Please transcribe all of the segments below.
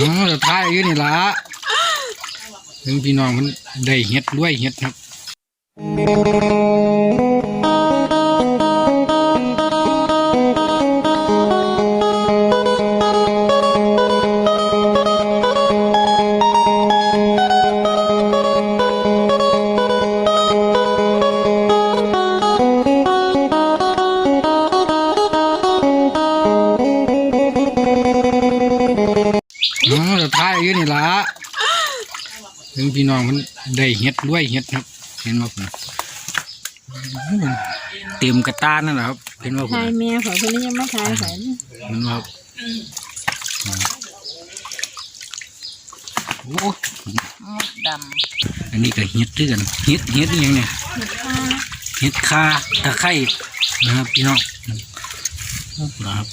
อ๋อแต่ท้ายอยู่นี่ละถึงพี่น้องมันได้เห็ดด้วยเห็ดครับ อยู่นี่ละถึงพี่น้องมันได้เฮ็ดด้วยเฮ็ดครับ เห็นว่าผมเต็มกระตานั่นแหละครับ เห็นว่าผมทายแม่ขอคนนี้ยังไม่ทายใส่เห็นว่าโอ้มดดอันนี้ก็เฮ็ดด้วยกันเฮ็ดเฮ็ดอหยังเนี่ยำเห็ดคาตะไคร้นะครับพี่น้องนะครับ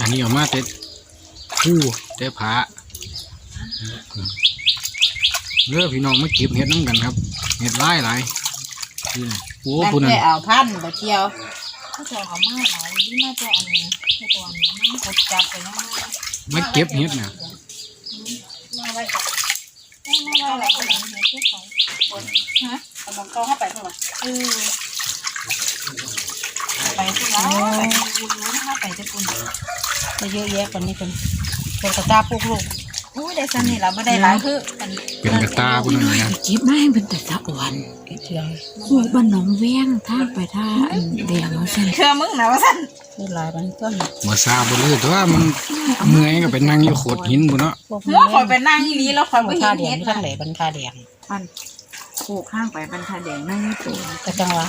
อืมอันนี้ออกมาเต็ดคู่เต็ดผาเลือพี่น้องมาเก็บเห็ดน้ำกันครับ เห็ดหลายหลายนี่นะโอ้นั่นคุณแค่น่ะเอาพันบะเจียวถ้าจะเอามาหลายนี่น่าจะอันนี้ไม่ตัวนี้มันกดจับไปนะมาเก็บเห็ดน่ะมาไว้ก่อนมาไว้ก่อนเห็ดที่ของฮะเอาบังกองเข้าไปเท่าไหร่เออไปที่ร้านไปที่ร้านเข้าไปจะปุ่ นจะเยอะแยะกว่านี้เป็นเป็นกระตาปลูกลูกอุ้ยได้สันนี่เราไม่ได้หลายคืออันเป็นกระตาคุณน่ะนะจิบไม่ให้เป็นแต่ตะอ่อนเชื่อสวยบ้านหนองแวงทางไปท่าอันแดงเอาสั่นเชื่อมึงนะว่าสันคือหลายมันก็มาซาบเลยแต่ว่ามันเมื่อยก็ไปนั่งอยู่โขดหินบุเนาะหัวคอยไปนั่งอีนี้แล้วคอยไปท่าเห็นแดงเห็ดทั้งไหนบรรทาแดงมันปลูกข้างไปบรรทัดแดงนั่งนี่ตัวกระจังหวะ